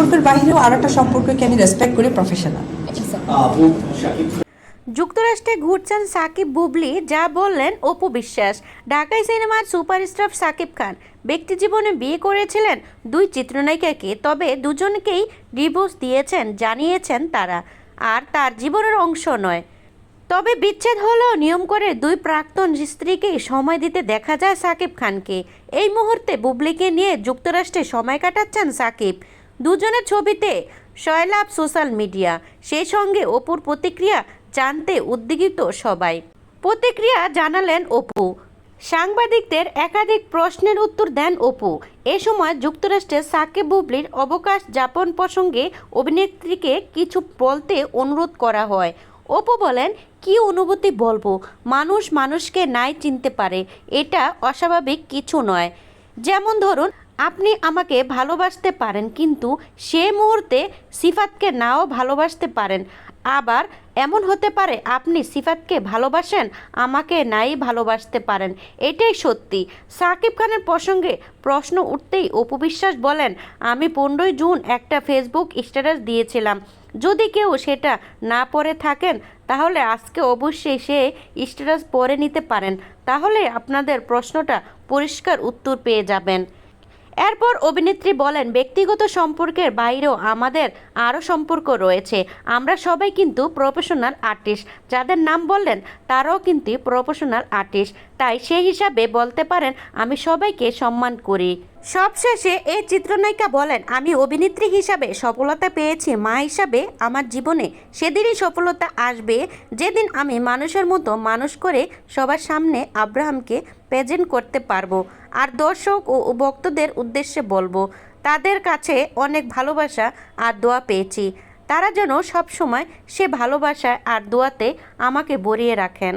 সম্পর্কের বাইরেও আর একটা সম্পর্ককে আমি রেসপেক্ট করি প্রফেশনাল যুক্তরাষ্ট্রে ঘুরছেন সাকিব বুবলি যা বললেন অপু বিশ্বাস। ঢাকাই সিনেমার সুপারস্টার সাকিব খান। ব্যক্তি জীবনে বিয়ে করেছিলেন দুই চিত্রনায়িকাকে তবে দুজনকেই ডিভোর্স দিয়েছেন জানিয়েছেন তারা। আর তার জীবনের অংশ নয়। তবে বিচ্ছেদ হলেও নিয়ম করে দুই প্রাক্তন স্ত্রীকেই সময় দিতে দেখা যায় সাকিব খানকে। এই মুহূর্তে বুবলিকে নিয়ে যুক্তরাষ্ট্রে সময় কাটাচ্ছেন সাকিব। দুজনের ছবিতে শয়লাভ সোশ্যাল মিডিয়া, সেই সঙ্গে অপুর প্রতিক্রিয়া জানতে উদ্বিগ্ন সবাই। প্রতিক্রিয়া জানালেন অপু। সাংবাদিকদের একাধিক প্রশ্নের উত্তর দেন অপু। এ সময় যুক্তরাষ্ট্রে সাকিব বুবলির অবকাশ যাপন প্রসঙ্গে অভিনেত্রীকে কিছু বলতে অনুরোধ করা হয়। অপু বলেন, কি অনুভূতি বলব? মানুষ মানুষকে নাই চিনতে পারে। এটা অস্বাভাবিক কিছু নয়। যেমন ধরুন আপনি আমাকে ভালোবাসতে পারেন, কিন্তু সে মুহূর্তে সিফাতকে নাও ভালোবাসতে পারেন। আবার এমন হতে পারে, আপনি সিফাতকে ভালোবাসেন, আমাকে নাই ভালোবাসতে পারেন। এটাই সত্যি। সাকিব খানের প্রসঙ্গে প্রশ্ন উঠতেই অপু বিশ্বাস বলেন, আমি পনেরোই জুন একটা ফেসবুক স্ট্যাটাস দিয়েছিলাম। যদি কেউ সেটা না পড়ে থাকেন, তাহলে আজকে অবশ্যই সে স্ট্যাটাস পড়ে নিতে পারেন। তাহলে আপনাদের প্রশ্নটা পরিষ্কার উত্তর পেয়ে যাবেন। এরপর অভিনেত্রী বলেন, ব্যক্তিগত সম্পর্কের বাইরেও আমাদের আরও সম্পর্ক রয়েছে। আমরা সবাই কিন্তু প্রফেশনাল আর্টিস্ট যাদের নাম বললেন, তারাও কিন্তু প্রফেশনাল আর্টিস্ট তাই সেই হিসাবে বলতে পারেন, আমি সবাইকে সম্মান করি। সবশেষে এই চিত্রনায়িকা বলেন, আমি অভিনেত্রী হিসাবে সফলতা পেয়েছি, মা হিসাবে আমার জীবনে সেদিনই সফলতা আসবে। যেদিন আমি মানুষের মতো মানুষ করে সবার সামনে আব্রাহামকে প্রেজেন্ট করতে পারব আর দর্শক ও ভক্তদের উদ্দেশ্যে বলব, তাদের কাছে অনেক ভালোবাসা আর দোয়া পেয়েছি। তারা যেন সবসময় সে ভালোবাসা আর দোয়াতে আমাকে বরিয়ে রাখেন।